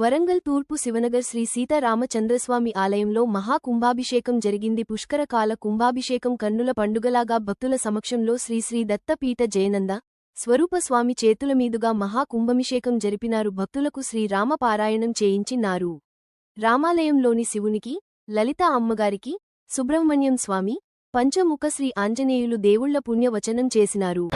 వరంగల్ తూర్పు శివనగర్ శ్రీ సీతారామచంద్రస్వామి ఆలయంలో మహాకుంభాభిషేకం జరిగింది. పుష్కరకాల కుంభాభిషేకం కన్నుల పండుగలాగా భక్తుల సమక్షంలో శ్రీశ్రీ దత్తపీఠ జయనంద స్వరూపస్వామి చేతుల మీదుగా మహాకుంభమిషేకం జరిపినారు. భక్తులకు శ్రీరామపారాయణం చేయించినారు. రామాలయంలోని శివునికి లలిత అమ్మగారికి సుబ్రహ్మణ్యం స్వామి పంచముఖ శ్రీ ఆంజనేయులు దేవుళ్ళ పుణ్యవచనం చేసినారు.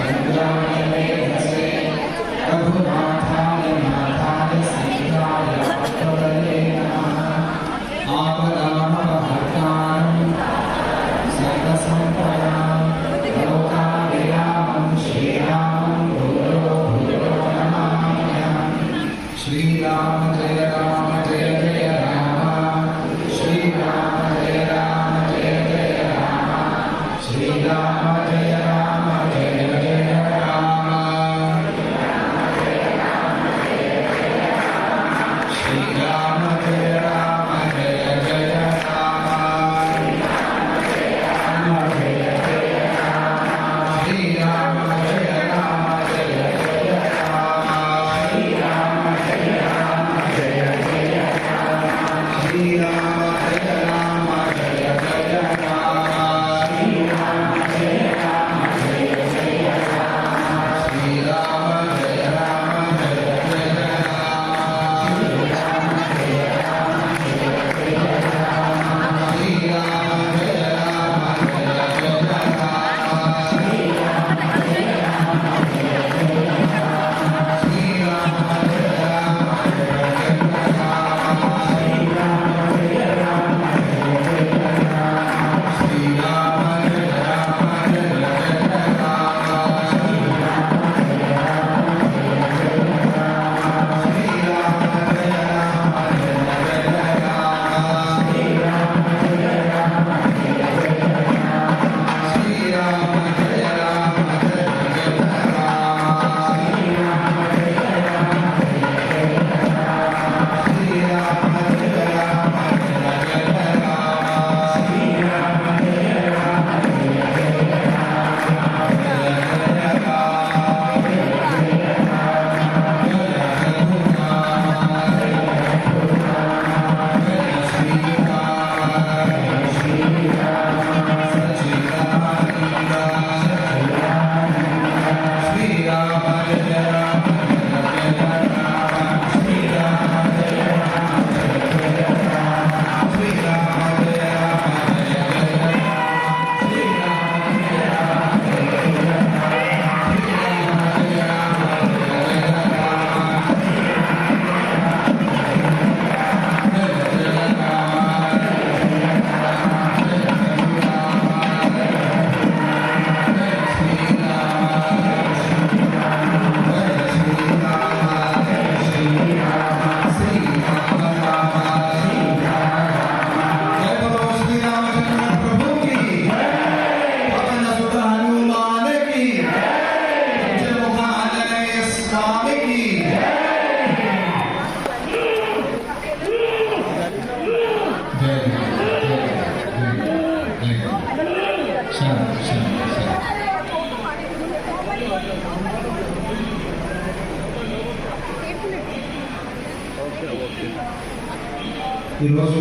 ఈరోజు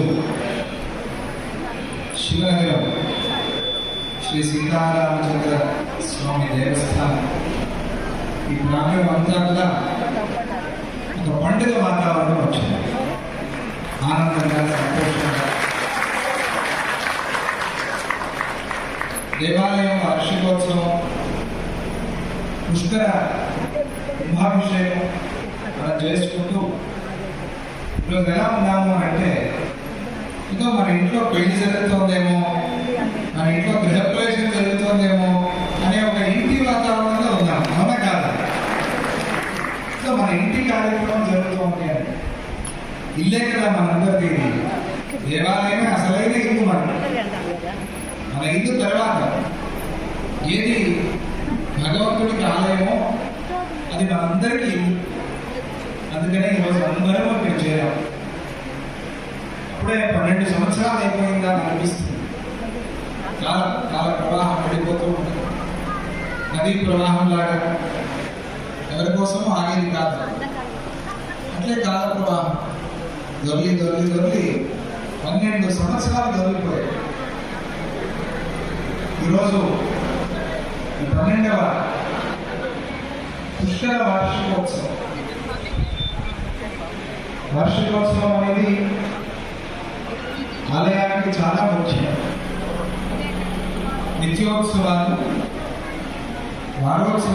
శివనగరం శ్రీ సీతారామచంద్ర స్వామి దేవస్థానం. ఈ ప్రాంగణం అంతా కూడా ఒక పండుగ వాతావరణం వచ్చింది. ఆనందంగా సంతోషంగా. దేవాలయం వార్షికోత్సవం పుష్కర కుంభాభిషేకం అలా చేసుకుంటూ ఈరోజు ఎలా ఉన్నాము అంటే ఇంకా మన ఇంట్లో పెళ్ళి జరుగుతుందేమో మన ఇంట్లో గృహప్రవేశం జరుగుతుందేమో అనే ఒక ఇంటి వాతావరణంలో ఉన్నాం అవునా కాలం సో మన ఇంటి కార్యక్రమం జరుగుతుంది అని ఇల్లే కదా మనందరికీ. దేవాలయమే అసలైన ఇల్లు మనం. మన ఇల్లు తర్వాత. ఏది భగవంతుడికి ఆలయమో అది మనందరికీ అందుకనే ఈరోజు అందరం ఇక్కడ చేరాం. అప్పుడే పన్నెండు సంవత్సరాలు అయిపోయిందా అని అనిపిస్తుంది. కాల కాల ప్రవాహం పడిపోతూ ఉంటుంది. నదీ ప్రవాహం లాగా ఎవరి కోసం ఆగేది కాదు. అట్లే కాల ప్రవాహం. దొరికి దొరికి దొరికి పన్నెండు సంవత్సరాలు దొరికిపోయాయి. ఈరోజు పన్నెండవ పుష్కర వార్షికోత్సవం. వార్షికోత్సవం అనేది ఆలయానికి చాలా ముఖ్యం. నిత్యోత్సవాలు వారోత్సవాలు.